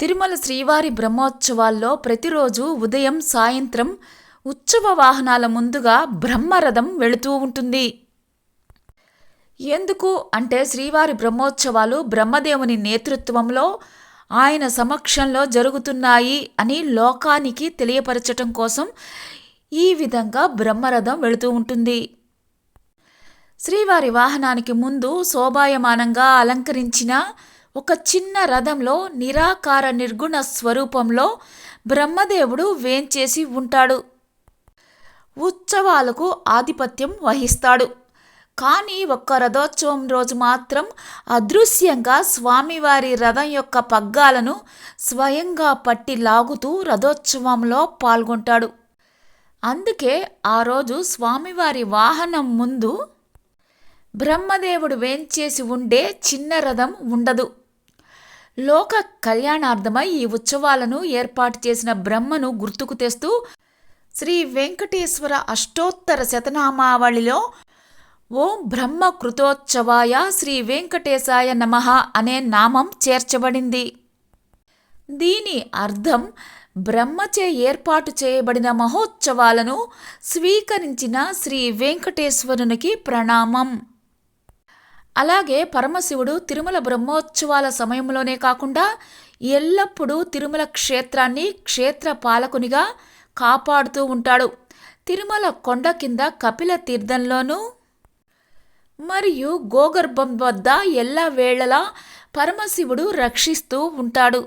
తిరుమల శ్రీవారి బ్రహ్మోత్సవాల్లో ప్రతిరోజు ఉదయం సాయంత్రం ఉత్సవ వాహనాల ముందుగా బ్రహ్మరథం వెళుతూ ఉంటుంది. ఎందుకు? అంటే శ్రీవారి బ్రహ్మోత్సవాలు బ్రహ్మదేవుని నేతృత్వంలో ఆయన సమక్షంలో జరుగుతున్నాయి అని లోకానికి తెలియపరచటం కోసం ఈ విధంగా బ్రహ్మరథం వెళుతూ ఉంటుంది. శ్రీవారి వాహనానికి ముందు శోభాయమానంగా అలంకరించిన ఒక చిన్న రథంలో నిరాకార నిర్గుణ స్వరూపంలో బ్రహ్మదేవుడు వేంచేసి ఉంటాడు. ఉత్సవాలకు ఆధిపత్యం వహిస్తాడు. కానీ ఒక్క రథోత్సవం రోజు మాత్రం అదృశ్యంగా స్వామివారి రథం యొక్క పగ్గాలను స్వయంగా పట్టి లాగుతూ రథోత్సవంలో పాల్గొంటాడు. అందుకే ఆ రోజు స్వామివారి వాహనం ముందు బ్రహ్మదేవుడు వేంచేసి ఉండే చిన్న రథం ఉండదు. లోక కళ్యాణార్థమై ఈ ఉత్సవాలను ఏర్పాటు చేసిన బ్రహ్మను గుర్తుకు తెస్తూ శ్రీ వెంకటేశ్వర అష్టోత్తర శతనామావళిలో ఓం బ్రహ్మ కృతోత్సవాయ శ్రీ వెంకటేశాయ నమః అనే నామం చేర్చబడింది. దీని అర్థం బ్రహ్మచే ఏర్పాటు చేయబడిన మహోత్సవాలను స్వీకరించిన శ్రీ వెంకటేశ్వరునికి ప్రణామం. అలాగే పరమశివుడు తిరుమల బ్రహ్మోత్సవాల సమయంలోనే కాకుండా ఎల్లప్పుడూ తిరుమల క్షేత్రాన్ని క్షేత్ర పాలకునిగా కాపాడుతూ ఉంటాడు. తిరుమల కొండ కింద కపిల తీర్థంలోనూ మరియు గోగర్భం వద్ద ఎల్లవేళలా పరమశివుడు రక్షిస్తూ ఉంటాడు.